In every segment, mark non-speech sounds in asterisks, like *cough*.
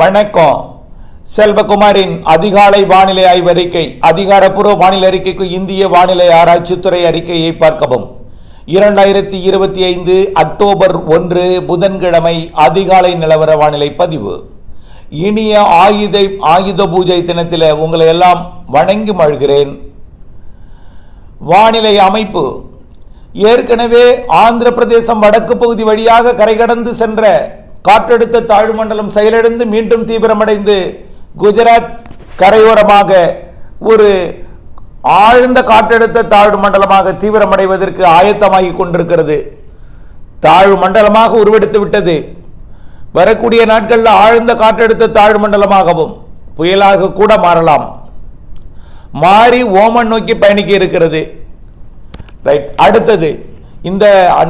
வணக்கம். செல்வகுமாரின் அதிகாலை வானிலை ஆய்வறிக்கை அதிகாரப்பூர்வ வானிலை அறிக்கைக்கு இந்திய வானிலை ஆராய்ச்சித்துறை அறிக்கையை பார்க்கவும். இரண்டாயிரத்தி இருபத்தி ஐந்து அக்டோபர் ஒன்று புதன்கிழமை அதிகாலை நிலவர வானிலை பதிவு. இனிய ஆயுத ஆயுத பூஜை தினத்தில் உங்களை எல்லாம் வணங்கி மழ்கிறேன் வானிலை அமைப்பு. ஏற்கனவே ஆந்திர பிரதேசம் வடக்கு பகுதி வழியாக கரை கடந்து சென்ற காற்றழுத்த தாழ்வு மண்டலம் செயலிழந்து மீண்டும் தீவிரமடைந்து குஜராத் கரையோரமாக ஒரு ஆழ்ந்த காற்றழுத்த தாழ்வு மண்டலமாக தீவிரமடைவதற்கு ஆயத்தமாகி கொண்டிருக்கிறது. தாழ்வு மண்டலமாக உருவெடுத்து விட்டது. வரக்கூடிய நாட்களில் ஆழ்ந்த காற்றழுத்த தாழ்வு மண்டலமாகவும் புயலாக கூட மாறலாம். மாறி ஓமன் நோக்கி பயணிக்க இருக்கிறது. ரைட் அடுத்தது. இந்த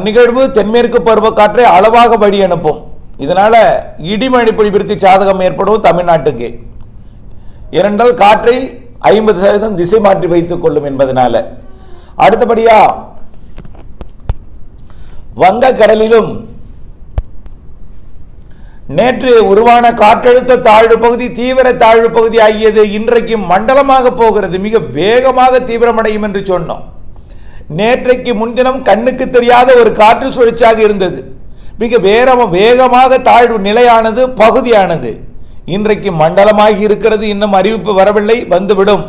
நிகழ்வு தென்மேற்கு பருவக்காற்றை அளவாக வழி அனுப்பும் இதனால் இடிமழை பொழிவிற்கு சாதகம் ஏற்படும் தமிழ்நாட்டுக்கு. இரண்டால் காற்றை ஐம்பது சதவீதம் திசை மாற்றி வைத்துக் கொள்ளும் என்பதனால. அடுத்தபடியா வங்கக்கடலிலும் நேற்று உருவான காற்றழுத்த தாழ்வு பகுதி தீவிர தாழ்வு பகுதி ஆகியது இன்றைக்கு மண்டலமாக போகிறது. மிக வேகமாக தீவிரமடையும் என்று சொன்னோம். நேற்றைக்கு முன்தினம் கண்ணுக்கு தெரியாத ஒரு காற்று சுழற்சியாக இருந்தது. மிக வேற வேகமாக தாழ்வு நிலையானது பகுதியானது. இன்றைக்கு மண்டலமாகி இருக்கிறது இன்னும் அறிவிப்பு வரவில்லை வந்துவிடும்.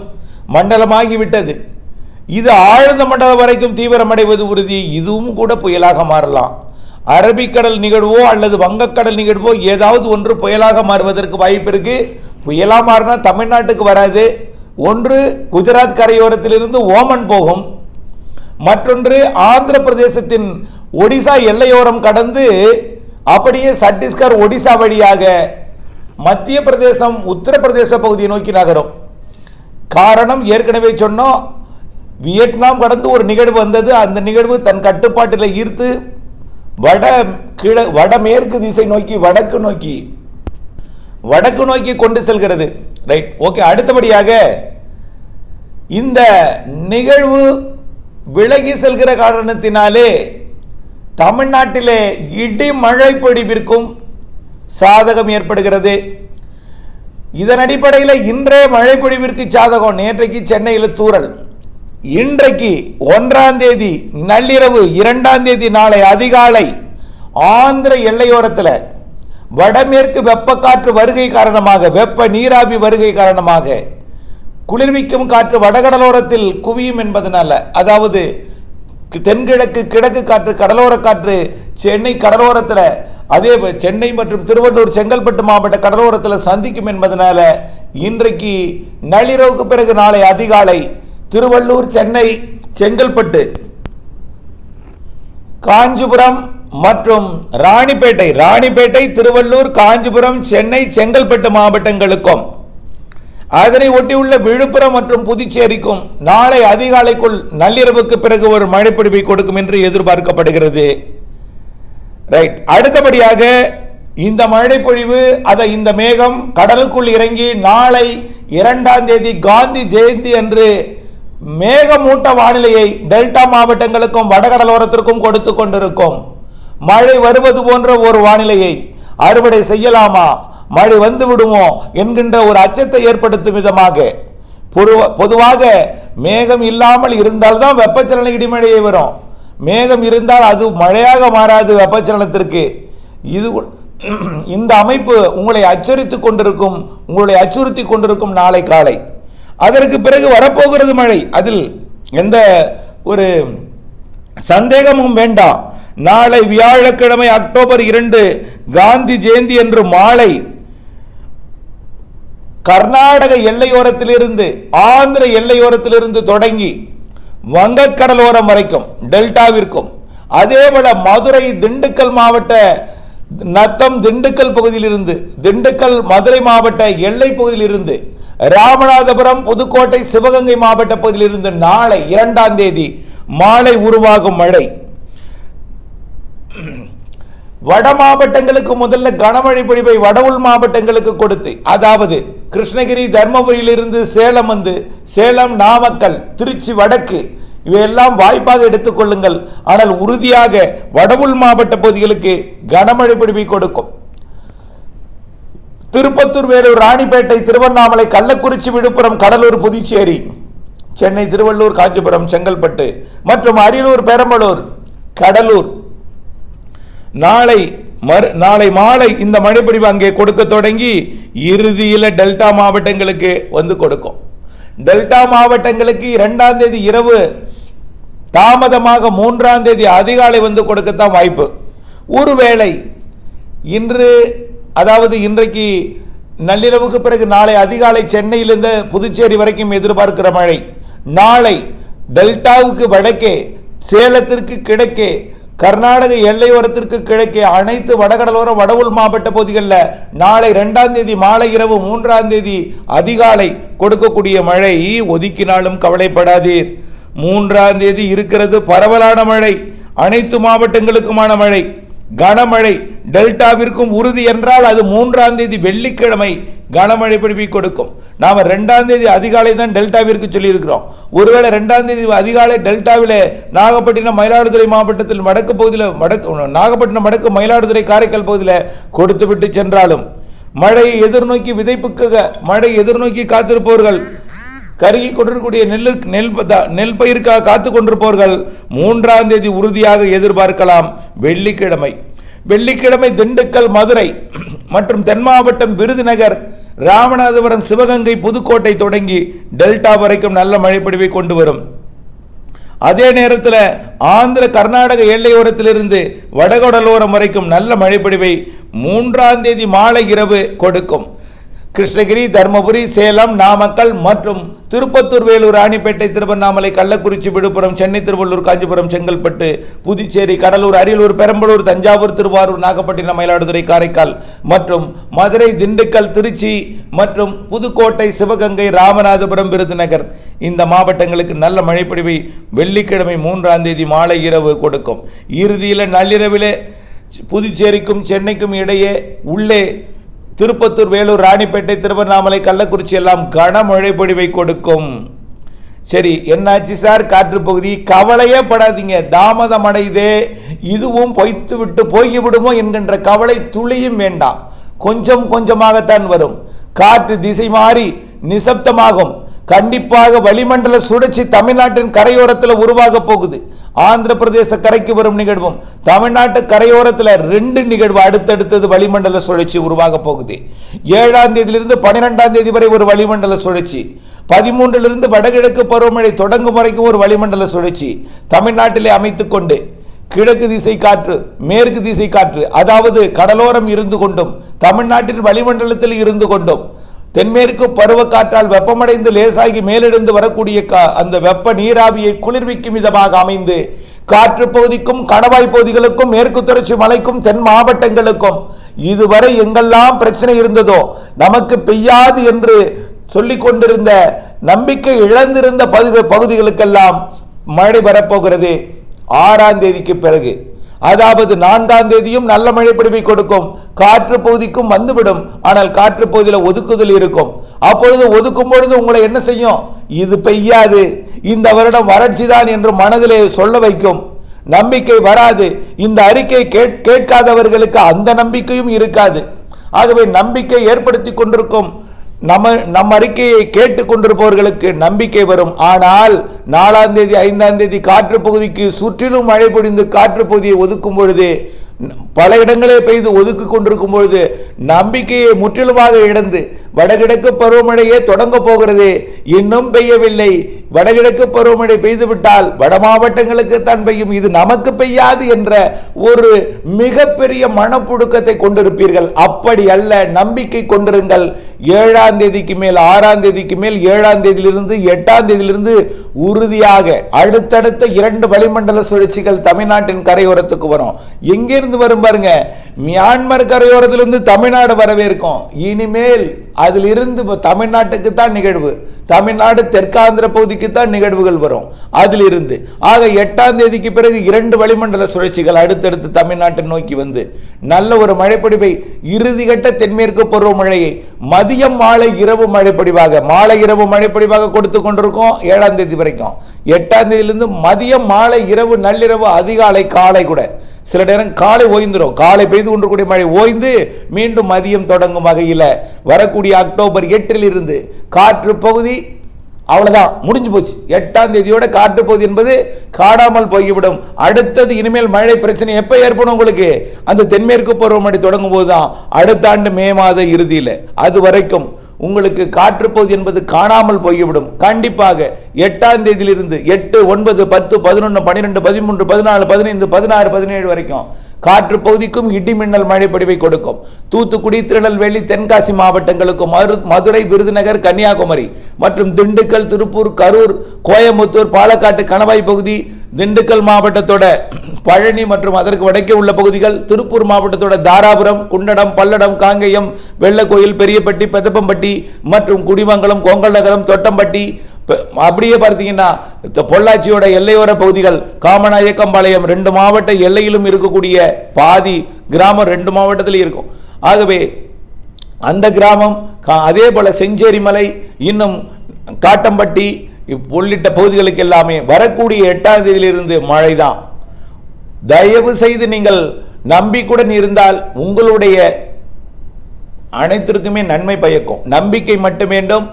மண்டலமாகிவிட்டது. இது ஆழ்ந்த மண்டலம் வரைக்கும் தீவிரமடைவது உறுதி. இதுவும் கூட புயலாக மாறலாம். அரபிக்கடல் நிகழ்வோ அல்லது வங்கக்கடல் நிகழ்வோ ஏதாவது ஒன்று புயலாக மாறுவதற்கு வாய்ப்பு இருக்கு. புயலாக மாறினா தமிழ்நாட்டுக்கு வராது. ஒன்று குஜராத் கரையோரத்திலிருந்து ஓமன் போகும். மற்றொன்று ஆந்திர பிரதேசத்தின் ஒடிசா எல்லையோரம் கடந்து அப்படியே சத்தீஸ்கர் ஒடிசா வழியாக மத்திய பிரதேசம் உத்தரப்பிரதேச பகுதியை நோக்கி நகரும். காரணம் ஏற்கனவே சொன்னோம். வியட்நாம் கடந்து ஒரு நிகழ்வு வந்தது. அந்த நிகழ்வு தன் கட்டுப்பாட்டில் ஈர்த்து வட கிழ வடமேற்கு திசை நோக்கி வடக்கு நோக்கி வடக்கு நோக்கி கொண்டு செல்கிறது. ரைட் ஓகே அடுத்தபடியாக இந்த நிகழ்வு விலகி செல்கிற காரணத்தினாலே தமிழ்நாட்டிலே இடி மழை பொழிவிற்கும் சாதகம் ஏற்படுகிறது. இதன் அடிப்படையில் இன்றைய மழை பொழிவிற்கு சாதகம். நேற்றைக்கு சென்னையில் தூறல். இன்றைக்கு ஒன்றாம் தேதி நள்ளிரவு இரண்டாம் தேதி நாளை அதிகாலை ஆந்திர எல்லையோரத்தில் வடமேற்கு வெப்பக்காற்று வருகை காரணமாக வெப்ப நீராவி வருகை காரணமாக குளிர்விக்கும் காற்று வடகடலோரத்தில் குவியும் என்பதனால அதாவது தென்கிழக்கு கிழக்கு காற்று கடலோர காற்று சென்னை கடலோரத்தில் அதே சென்னை மற்றும் திருவள்ளூர் செங்கல்பட்டு மாவட்ட கடலோரத்தில் சந்திக்கும் என்பதனால இன்றைக்கு நள்ளிரவுக்கு பிறகு நாளை அதிகாலை திருவள்ளூர் சென்னை செங்கல்பட்டு காஞ்சிபுரம் மற்றும் ராணிப்பேட்டை ராணிப்பேட்டை திருவள்ளூர் காஞ்சிபுரம் சென்னை செங்கல்பட்டு மாவட்டங்களுக்கும் அதனை ஒட்டியுள்ள விழுப்புரம் மற்றும் புதுச்சேரிக்கும் நாளை அதிகாலைக்குள் நள்ளிரவுக்கு பிறகு ஒரு மழைப்பிடிப்பை கொடுக்கும் என்று எதிர்பார்க்கப்படுகிறது. ரைட் அடுத்தபடியாக இந்த மழைப்பொழிவு அதை இந்த மேகம் கடலுக்குள் இறங்கி நாளை இரண்டாம் தேதி காந்தி ஜெயந்தி அன்று மேகமூட்ட வானிலையை டெல்டா மாவட்டங்களுக்கும் வடகடலோரத்திற்கும் கொடுத்து கொண்டிருக்கும். மழை வருவது போன்ற ஒரு வானிலையை அறுவடை செய்யலாமா? மழை வந்து விடுமோ என்கின்ற ஒரு அச்சத்தை ஏற்படுத்தும் விதமாக. பொதுவாக மேகம் இல்லாமல் இருந்தால்தான் வெப்பச்சலன இடிமழையே வரும். மேகம் இருந்தால் அது மழையாக மாறாது வெப்பச்சலனத்திற்கு. இது *clears throat* இந்த அமைப்பு உங்களை அச்சுறுத்தி கொண்டிருக்கும் உங்களை அச்சுறுத்தி கொண்டிருக்கும் நாளை காலை. அதற்கு பிறகு வரப்போகிறது மழை. அதில் எந்த ஒரு சந்தேகமும் வேண்டாம். நாளை வியாழக்கிழமை அக்டோபர் இரண்டு காந்தி ஜெயந்தி என்று மாலை கர்நாடக எல்லையோரத்திலிருந்து ஆந்திர எல்லையோரத்திலிருந்து தொடங்கி வங்கக்கடலோரம் வரைக்கும் டெல்டாவிற்கும் அதேபோல மதுரை திண்டுக்கல் மாவட்ட நத்தம் திண்டுக்கல் பகுதியிலிருந்து திண்டுக்கல் மதுரை மாவட்ட எல்லை பகுதியிலிருந்து ராமநாதபுரம் புதுக்கோட்டை சிவகங்கை மாவட்ட பகுதியிலிருந்து நாளை இரண்டாம் தேதி மாலை உருவாகும் மழை. வட மாவட்டங்களுக்கு முதல்ல கனமழை பொழிவை வட உள் மாவட்டங்களுக்கு கொடுத்து அதாவது கிருஷ்ணகிரி தர்மபுரியிலிருந்து சேலம் வந்து சேலம் நாமக்கல் திருச்சி வடக்கு இவையெல்லாம் வாய்ப்பாக எடுத்துக்கொள்ளுங்கள் ஆனால் உறுதியாக வட உள் மாவட்ட பகுதிகளுக்கு கனமழை பிடிவை கொடுக்கும். திருப்பத்தூர் வேலூர் ராணிப்பேட்டை திருவண்ணாமலை கள்ளக்குறிச்சி விழுப்புரம் கடலூர் புதுச்சேரி சென்னை திருவள்ளூர் காஞ்சிபுரம் செங்கல்பட்டு மற்றும் அரியலூர் பெரம்பலூர் கடலூர் நாளை மறு நாளை மாலை இந்த மழைப்பொழிவு அங்கே கொடுக்க தொடங்கி இறுதியில் டெல்டா மாவட்டங்களுக்கு வந்து கொடுக்கும். டெல்டா மாவட்டங்களுக்கு இரண்டாம் தேதி இரவு தாமதமாக மூன்றாம் தேதி அதிகாலை வந்து கொடுக்கத்தான் வாய்ப்பு. ஒருவேளை இன்று அதாவது இன்றைக்கு நள்ளிரவுக்கு பிறகு நாளை அதிகாலை சென்னையிலிருந்து புதுச்சேரி வரைக்கும் எதிர்பார்க்கிற மழை. நாளை டெல்டாவுக்கு வடக்கே சேலத்திற்கு கிழக்கே கர்நாடக எல்லையோரத்திற்கு கிழக்கே அனைத்து வடகடலோர வடவுள் மாவட்ட பகுதிகளில் நாளை ரெண்டாம் தேதி மாலை இரவு மூன்றாம் தேதி அதிகாலை கொடுக்கக்கூடிய மழை ஒதுக்கினாலும் கவலைப்படாதீர். மூன்றாம் தேதி இருக்கிறது பரவலான மழை. அனைத்து மாவட்டங்களுக்குமான மழை. கனமழை டெல்டாவிற்கும் உறுதி என்றால் அது மூன்றாம் தேதி வெள்ளிக்கிழமை கனமழை பிடிப்பி கொடுக்கும். நாம் ரெண்டாம் தேதி அதிகாலை தான் டெல்டாவிற்கு சொல்லியிருக்கிறோம். ஒருவேளை ரெண்டாம் தேதி அதிகாலை டெல்டாவில் நாகப்பட்டினம் மயிலாடுதுறை மாவட்டத்தில் வடக்கு பகுதியில் வடக்கு நாகப்பட்டினம் வடக்கு மயிலாடுதுறை காரைக்கால் பகுதியில் கொடுத்து விட்டு சென்றாலும் மழையை எதிர்நோக்கி விதைப்புக்கு மழை எதிர்நோக்கி காத்திருப்பவர்கள் கருகி கொண்டிருக்கக்கூடிய நெல் நெல் நெல் பயிருக்காக காத்து கொண்டிருப்பவர்கள் மூன்றாம் தேதி உறுதியாக எதிர்பார்க்கலாம். வெள்ளிக்கிழமை. வெள்ளிக்கிழமை திண்டுக்கல் மதுரை *clears throat* மற்றும் தென் மாவட்டம் விருதுநகர் ராமநாதபுரம் சிவகங்கை புதுக்கோட்டை தொடங்கி டெல்டா வரைக்கும் நல்ல மழைப்பொழிவை கொண்டு வரும். அதே நேரத்தில் ஆந்திர கர்நாடக எல்லையோரத்திலிருந்து வடகடலோரம் வரைக்கும் நல்ல மழைப்பொழிவை மூன்றாம் தேதி மாலை இரவு கொடுக்கும். கிருஷ்ணகிரி தருமபுரி சேலம் நாமக்கல் மற்றும் திருப்பத்தூர் வேலூர் ராணிப்பேட்டை திருவண்ணாமலை கள்ளக்குறிச்சி விழுப்புரம் சென்னை திருவள்ளூர் காஞ்சிபுரம் செங்கல்பட்டு புதுச்சேரி கடலூர் அரியலூர் பெரம்பலூர் தஞ்சாவூர் திருவாரூர் நாகப்பட்டினம் மயிலாடுதுறை காரைக்கால் மற்றும் மதுரை திண்டுக்கல் திருச்சி மற்றும் புதுக்கோட்டை சிவகங்கை ராமநாதபுரம் விருதுநகர். இந்த மாவட்டங்களுக்கு நல்ல மழைப்பொழிவை வெள்ளிக்கிழமை மூன்றாம் தேதி மாலை இரவு கொடுக்கும். இறுதியில் நள்ளிரவிலே புதுச்சேரிக்கும் சென்னைக்கும் இடையே உள்ளே திருப்பத்தூர் வேலூர் ராணிப்பேட்டை திருவண்ணாமலை கள்ளக்குறிச்சி எல்லாம் கனமழை பொழிவை கொடுக்கும். சரி என்னாச்சு சார்? காற்று பகுதி. கவலையே படாதீங்க. தாமதம் அடையுதே. இதுவும் பொய்த்து விட்டு போய்விடுமோ என்கின்ற கவலை துளியும் வேண்டாம். கொஞ்சம் கொஞ்சமாகத்தான் வரும். காற்று திசை மாறி நிசப்தமாகும். கண்டிப்பாக வளிமண்டல சுழற்சி தமிழ்நாட்டின் கரையோரத்தில் உருவாக போகுது. ஆந்திர பிரதேச கரைக்கு வரும் நிகழ்வும் தமிழ்நாட்டு கரையோரத்தில் ரெண்டு நிகழ்வு அடுத்தடுத்தது வளிமண்டல சுழற்சி உருவாக போகுது. ஏழாம் தேதியிலிருந்து பன்னிரெண்டாம் தேதி வரை ஒரு வளிமண்டல சுழற்சி. பதிமூன்றிலிருந்து வடகிழக்கு பருவமழை தொடங்கும் வரைக்கும் ஒரு வளிமண்டல சுழற்சி தமிழ்நாட்டிலே அமைத்துக் கொண்டு கிழக்கு திசை காற்று மேற்கு திசை காற்று அதாவது கடலோரம் இருந்து கொண்டும் தமிழ்நாட்டின் வளிமண்டலத்தில் இருந்து கொண்டும் தென்மேற்கு பருவக்காற்றால் வெப்பமடைந்து லேசாகி மேலிருந்து வரக்கூடிய கா- அந்த வெப்ப நீராவியை குளிர்விக்கும் விதமாக அமைந்து காற்று பகுதிக்கும் கணவாய் பகுதிகளுக்கும் மேற்கு தொடர்ச்சி மலைக்கும் தென் மாவட்டங்களுக்கும் இதுவரை எங்கெல்லாம் பிரச்சனை இருந்ததோ நமக்கு பெய்யாது என்று சொல்லிக் கொண்டிருந்த நம்பிக்கை இழந்திருந்த பகுதிகளுக்கெல்லாம் மழை வரப்போகிறது. ஆறாம் தேதிக்கு பிறகு. அதாவது நான்காம் தேதியும் நல்ல மழை பிடிப்பை கொடுக்கும். காற்று பகுதிக்கும் வந்துவிடும். ஆனால் காற்று பகுதியில் ஒதுக்குதல் இருக்கும். அப்பொழுது ஒதுக்கும் பொழுது உங்களை என்ன செய்யும்? இது பெய்யாது. இந்த வருடம் வறட்சி தான் என்று மனதிலே சொல்ல வைக்கும். நம்பிக்கை வராது. இந்த அறிக்கை கேட்- கேட்காதவர்களுக்கு அந்த நம்பிக்கையும் இருக்காது. ஆகவே நம்பிக்கை ஏற்படுத்தி கொண்டிருக்கும். நம்ம நம் அறிக்கையை கேட்டுக்கொண்டிருப்பவர்களுக்கு நம்பிக்கை வரும். ஆனால் நாலாம் தேதி ஐந்தாம் தேதி காற்று பகுதிக்கு சுற்றிலும் மழை பொழிந்து காற்று பகுதியை ஒதுக்கும் பொழுது பல இடங்களே பெய்து ஒதுக்கி கொண்டிருக்கும் பொழுது நம்பிக்கையை முற்றிலுமாக இழந்து வடகிழக்கு பருவமழையே தொடங்க போகிறது. இன்னும் பெய்யவில்லை. வடகிழக்கு பருவமழை பெய்துவிட்டால் வட மாவட்டங்களுக்கு தான் பெய்யும். இது நமக்கு பெய்யாது என்ற ஒரு மிகப்பெரிய மனப்புழுக்கத்தை கொண்டிருப்பீர்கள். அப்படி அல்ல நம்பிக்கை கொண்டிருங்கள். ஏழாம் தேதிக்கு மேல் ஆறாம் தேதிக்கு மேல் ஏழாம் தேதியிலிருந்து எட்டாம் தேதியிலிருந்து உறுதியாக அடுத்தடுத்த இரண்டு வளிமண்டல சுழற்சிகள் தமிழ்நாட்டின் கரையோரத்துக்கு வரும். எங்கிருந்து வரும் பாருங்க? மியான்மர் கரையோரத்திலிருந்து தமிழ்நாடு வரவேற்கும். இனிமேல் அதிலிருந்து இப்ப தமிழ்நாட்டுக்கு தான் நிகழ்வு. தமிழ்நாடு தெற்காந்திர பகுதிக்கு தான் நிகழ்வுகள் வரும். அதிலிருந்து. ஆக எட்டாம் தேதிக்கு பிறகு இரண்டு வளிமண்டல சுழற்சிகள் அடுத்தடுத்து தமிழ்நாட்டை நோக்கி வந்து. நல்ல ஒரு மழைப்பொடிவை இறுதிகட்ட தென்மேற்கு பருவமழையை மதியம் மாலை இரவு மழைப்பொடிவாக மாலை இரவு மழைப்பொடிவாக கொடுத்து கொண்டிருக்கோம் ஏழாம் தேதி வரைக்கும். எட்டாம் தேதியிலிருந்து மதியம் மாலை இரவு நள்ளிரவு அதிகாலை காலை கூட. சில நேரம் காலை ஓய்ந்துடும் காலை பெய்து கொண்டிருக்கூடிய மழை ஓய்ந்து மீண்டும் மதியம் தொடங்கும் வகையில் வரக்கூடிய அக்டோபர் எட்டில் இருந்து காற்று பகுதி அவ்வளோதான் முடிஞ்சு போச்சு. எட்டாம் தேதியோட காற்று பகுதி என்பது காடாமல் போய்விடும். அடுத்தது இனிமேல் மழை பிரச்சனை எப்போ ஏற்படும் உங்களுக்கு? அந்த தென்மேற்கு பருவமழை தொடங்கும் போதுதான் அடுத்த ஆண்டு மே மாத இறுதியில். அது வரைக்கும் உங்களுக்கு காற்றுப்பகுதி என்பது காணாமல் போய்விடும். கண்டிப்பாக எட்டாம் தேதியிலிருந்து எட்டு ஒன்பது பத்து பதினொன்று பன்னிரெண்டு பதிமூன்று பதினாலு பதினைந்து பதினாறு பதினேழு வரைக்கும் காற்று பகுதிக்கும் இடி மின்னல் மழை பொழிவை கொடுக்கும். தூத்துக்குடி திருநெல்வேலி தென்காசி மாவட்டங்களுக்கும் மதுரை விருதுநகர் கன்னியாகுமரி மற்றும் திண்டுக்கல் திருப்பூர் கரூர் கோயம்புத்தூர் பாலக்காட்டு கணவாய் பகுதி திண்டுக்கல் மாவட்டத்தோட பழனி மற்றும் அதற்கு வடக்கே உள்ள பகுதிகள் திருப்பூர் மாவட்டத்தோட தாராபுரம் குண்டடம் பல்லடம் காங்கேயம் வெள்ளக்கோயில் பெரியப்பட்டி பெத்தப்பம்பட்டி மற்றும் குடிமங்கலம் கோங்கல் நகரம் தொட்டம்பட்டி அப்படியே பார்த்தீங்கன்னா பொள்ளாச்சியோட எல்லையோர பகுதிகள் காமநாயக்கம்பாளையம் ரெண்டு மாவட்ட எல்லையிலும் இருக்கக்கூடிய பாதி கிராமம் ரெண்டு மாவட்டத்திலும் இருக்கும். ஆகவே அந்த கிராமம் கா- அதே போல செஞ்சேரி மலை இன்னும் காட்டம்பட்டி உள்ளிட்ட பகுதிகளுக்கு எல்லாமே வரக்கூடிய எட்டாம் தேதியிலிருந்து மழைதான். தயவு செய்து நீங்கள் நம்பிக்கையுடன் இருந்தால் உங்களுடைய அனைத்திற்குமே நன்மை பயக்கும். நம்பிக்கை மட்டும் வேண்டும்.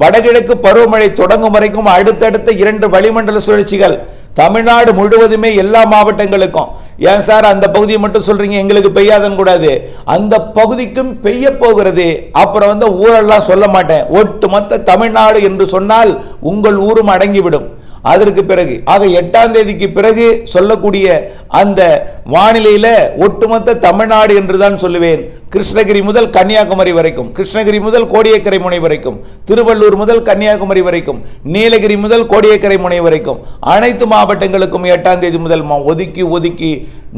வடகிழக்கு பருவமழை தொடங்கும் வரைக்கும் அடுத்தடுத்த இரண்டு வளிமண்டல சுழற்சிகள் தமிழ்நாடு முழுவதுமே எல்லா மாவட்டங்களுக்கும். ஏன் சார் அந்த பகுதியை மட்டும் சொல்றீங்க? எங்களுக்கு பெய்யாதன் கூடாது. அந்த பகுதிக்கும் பெய்ய போகிறது அப்புறம் வந்து ஊரெல்லாம் சொல்ல மாட்டேன். ஒட்டுமொத்த தமிழ்நாடு என்று சொன்னால் உங்கள் ஊரும் அடங்கிவிடும். அதற்கு பிறகு ஆக எட்டாம் தேதிக்கு பிறகு சொல்லக்கூடிய அந்த வானிலையில் ஒட்டுமொத்த தமிழ்நாடு என்று தான் சொல்லுவேன். கிருஷ்ணகிரி முதல் கன்னியாகுமரி வரைக்கும் கிருஷ்ணகிரி முதல் கோடியக்கரை முனை வரைக்கும் திருவள்ளூர் முதல் கன்னியாகுமரி வரைக்கும் நீலகிரி முதல் கோடியக்கரை முனை வரைக்கும் அனைத்து மாவட்டங்களுக்கும் எட்டாம் தேதி முதல் ஒதுக்கி ஒதுக்கி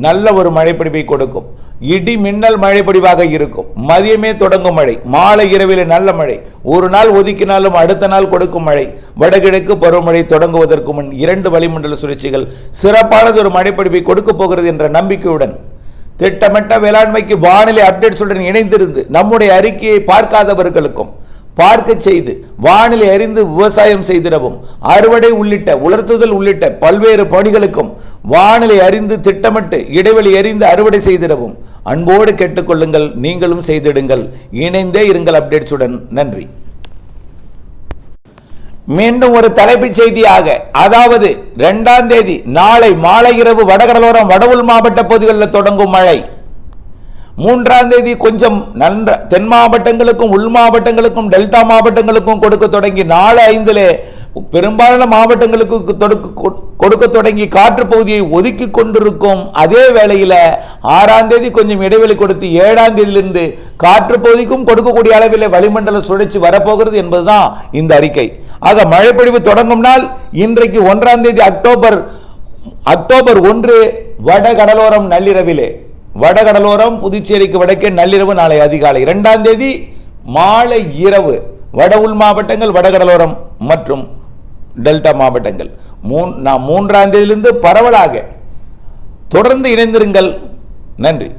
நல்ல ஒரு மழைப்பிடிப்பை கொடுக்கும். இடி மின்னல் மழைப்பொழிவாக இருக்கும். மதியமே தொடங்கும் மழை. மாலை இரவில் நல்ல மழை. ஒரு நாள் ஒதுக்கினாலும் அடுத்த நாள் கொடுக்கும் மழை. வடகிழக்கு பருவமழை தொடங்குவதற்கு முன் இரண்டு வளிமண்டல சுழற்சிகள் சிறப்பானது ஒரு மழைப்பொழிவை கொடுக்க போகிறது என்ற நம்பிக்கையுடன் திட்டமிட்ட வேளாண்மைக்கு வானிலை அப்டேட்ஸுடன் இணைந்திருந்து நம்முடைய அறிக்கையை பார்க்காதவர்களுக்கும் பார்க்க செய்து வானிலை அறிந்து விவசாயம் செய்திடவும். அறுவடை உள்ளிட்ட உலர்த்துதல் உள்ளிட்ட பல்வேறு பணிகளுக்கும் வானிலை அறிந்து திட்டமிட்டு இடைவெளி அறிந்து அறுவடை செய்திடவும். அன்போடு கேட்டுக்கொள்ளுங்கள் நீங்களும் செய்திடுங்கள். இணைந்தே இருங்கள் அப்டேட்ஸுடன். நன்றி. மீண்டும் ஒரு தலைப்புச் செய்தியாக அதாவது இரண்டாம் தேதி நாளை மாலை இரவு வடகடலோரம் வடவுள் மாவட்ட பகுதிகளில் தொடங்கும் மழை. மூன்றாம் தேதி கொஞ்சம் நன்ற தென் மாவட்டங்களுக்கும் உள் மாவட்டங்களுக்கும் டெல்டா மாவட்டங்களுக்கும் கொடுக்க தொடங்கி நாலு ஐந்திலே பெரும்பாலான மாவட்டங்களுக்கு தொடுக்க கொடுக்க தொடங்கி காற்று பகுதியை ஒதுக்கி கொண்டிருக்கும் அதே வேளையில் ஆறாம் தேதி கொஞ்சம் இடைவெளி கொடுத்து ஏழாம் தேதியிலிருந்து காற்று பகுதிக்கும் கொடுக்கக்கூடிய அளவில் வளிமண்டல சுழற்சி வரப்போகிறது என்பதுதான் இந்த அறிக்கை. ஆக மழைப்பொழிவு தொடங்கும் நாள் இன்றைக்கு ஒன்றாம் தேதி அக்டோபர் அக்டோபர் ஒன்று வடகடலோரம் நள்ளிரவிலே. வடகடலோரம் புதுச்சேரிக்கு வடக்கே நள்ளிரவு நாளை அதிகாலை. இரண்டாம் தேதி மாலை இரவு வட உள் மாவட்டங்கள் வடகடலோரம் மற்றும் டெல்டா மாவட்டங்கள். மூன் நான் மூன்றாம் தேதியிலிருந்து பரவலாக தொடர்ந்து இணைந்திருங்கள். நன்றி.